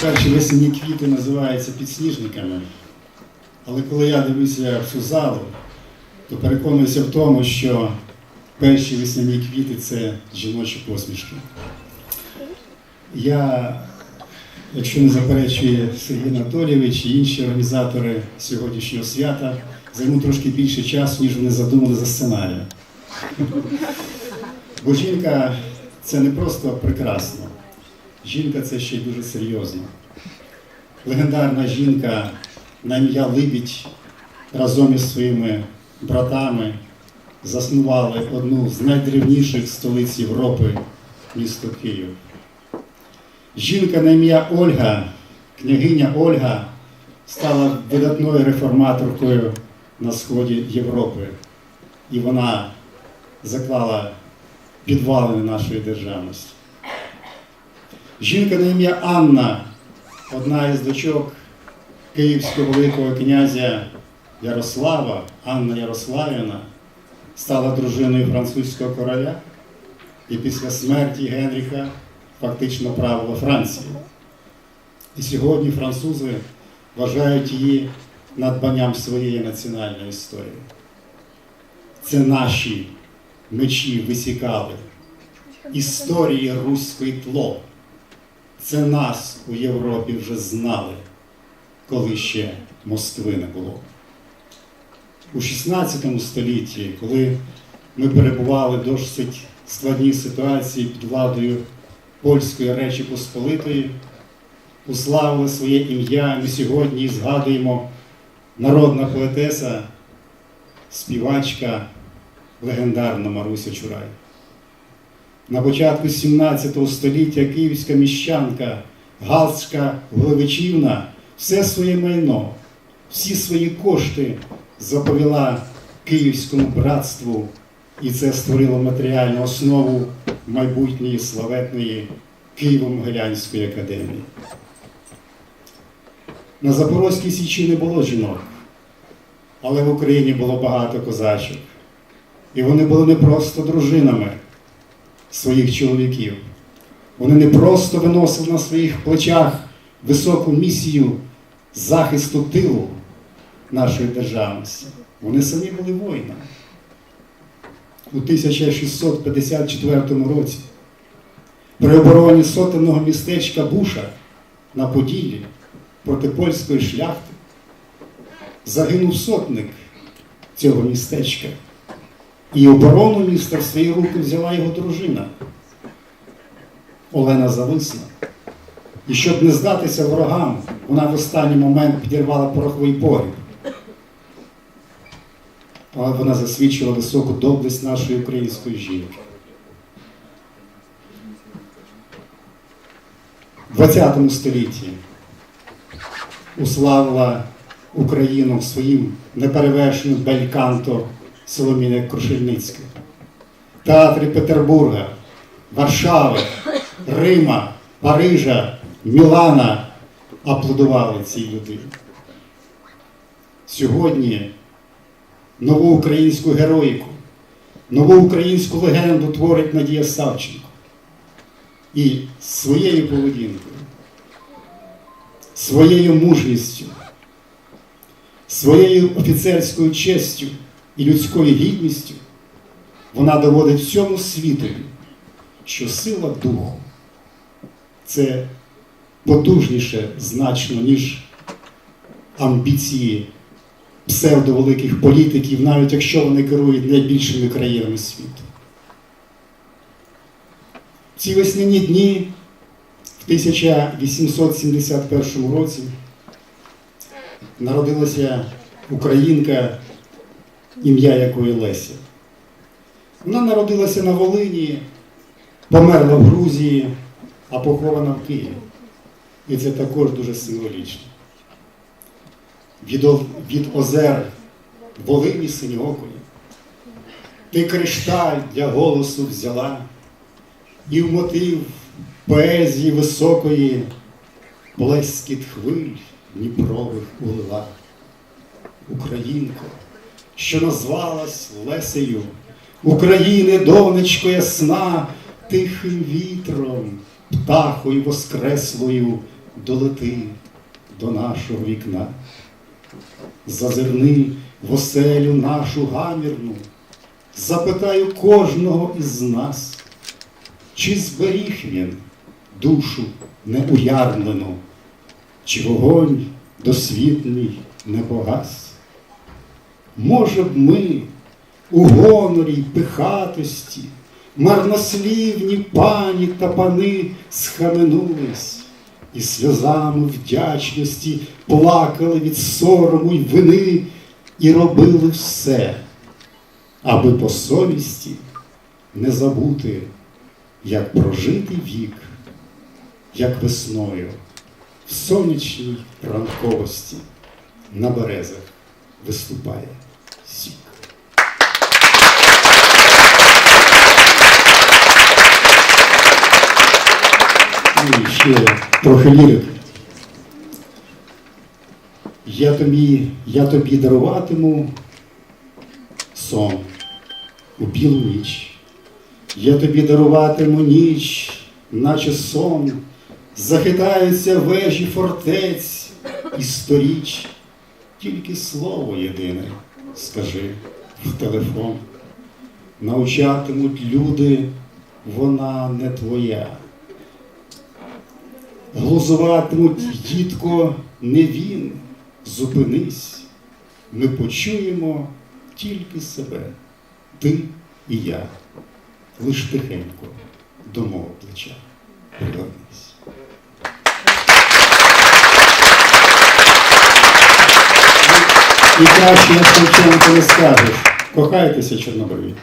Перші весняні квіти називаються підсніжниками. Але коли я дивлюся в цю залу, то переконуюся в тому, що перші весняні квіти це жіночі посмішки. Я, якщо не заперечує Сергій Анатолійович і інші організатори сьогоднішнього свята, займу трошки більше часу, ніж вони задумали за сценарієм. Бо жінка це не просто прекрасно. Жінка це ще й дуже серйозно. Легендарна жінка на ім'я Либідь разом із своїми братами заснували одну з найдревніших столиць Європи, місто Київ. Жінка на ім'я Ольга, княгиня Ольга, стала видатною реформаторкою на сході Європи. І вона заклала підвалини нашої державності. Жінка на ім'я Анна, одна із дочок київського великого князя Ярослава, Анна Ярославівна, стала дружиною французького короля і після смерті Генріха фактично правила Франції. І сьогодні французи вважають її надбанням своєї національної історії. Це наші мечі висікали історії руської тло. Це нас у Європі вже знали, коли ще Москви не було. У 16 столітті, коли ми перебували в досить складній ситуації під владою Польської Речі Посполитої, уславили своє ім'я. Ми сьогодні згадуємо народна поетеса, співачка, легендарна Маруся Чурай. На початку 17 століття київська міщанка Галська Гловичівна все своє майно, всі свої кошти заповіла Київському братству, і це створило матеріальну основу майбутньої славетної Києво-Могилянської академії. На Запорозькій Січі не було жінок, але в Україні було багато козачок. І вони були не просто дружинами своїх чоловіків. Вони не просто виносили на своїх плечах високу місію захисту тилу нашої державності. Вони самі були воїнами. У 1654 році при обороні сотенного містечка Буша на Поділлі проти польської шляхти загинув сотник цього містечка. І оборону міста в свої руки взяла його дружина Олена Зависна. І щоб не здатися ворогам, вона в останній момент підірвала пороховий погріб. Але вона засвідчила високу доблесть нашої української жінки. В ХХ столітті уславила Україну своїм неперевершеним бельканто Соломіна Крушельницька. Театри Петербурга, Варшави, Рима, Парижа, Мілана аплодували цій людині. Сьогодні нову українську героїку, нову українську легенду творить Надія Савченко. І своєю поведінкою, своєю мужністю, своєю офіцерською честю і людською гідністю вона доводить всьому світові, що сила духу це потужніше значно, ніж амбіції псевдовеликих політиків, навіть якщо вони керують найбільшими країнами світу. Ці весняні дні в 1871 році народилася українка, ім'я якої Леся. Вона народилася на Волині, померла в Грузії, а похована в Києві. І це також дуже символічно. Від, від озер Волині синьокої ти кришталь для голосу взяла, і в мотив поезії високої плескіт хвиль Дніпрових улила. Українко, що назвалась Лесею, України, донечко ясна, тихим вітром, птахою воскреслою долети до нашого вікна. Зазирни в оселю нашу гамірну, запитаю кожного із нас, чи зберіг він душу неуярнену, чи вогонь досвітний не погас? Може б ми у гонорі й пихатості, марнослівні пані та пани схаменулись і сльозами вдячності плакали від сорому й вини і робили все, аби по совісті не забути, як прожитий вік, як весною в сонячній ранковості на березах виступає і ще трохи лірики. Я тобі, я тобі даруватиму сон у білу ніч. Я тобі даруватиму ніч, наче сон, захитаються вежі фортець і сторіч. Тільки слово єдине скажи в телефон. Научатимуть люди, вона не твоя. Глузуватимуть, дітко, не він, зупинись. Ми почуємо тільки себе, ти і я. Лиш тихенько до мого плеча пригорнись. І краще на не скажеш. Кохайтеся, чорнобриві.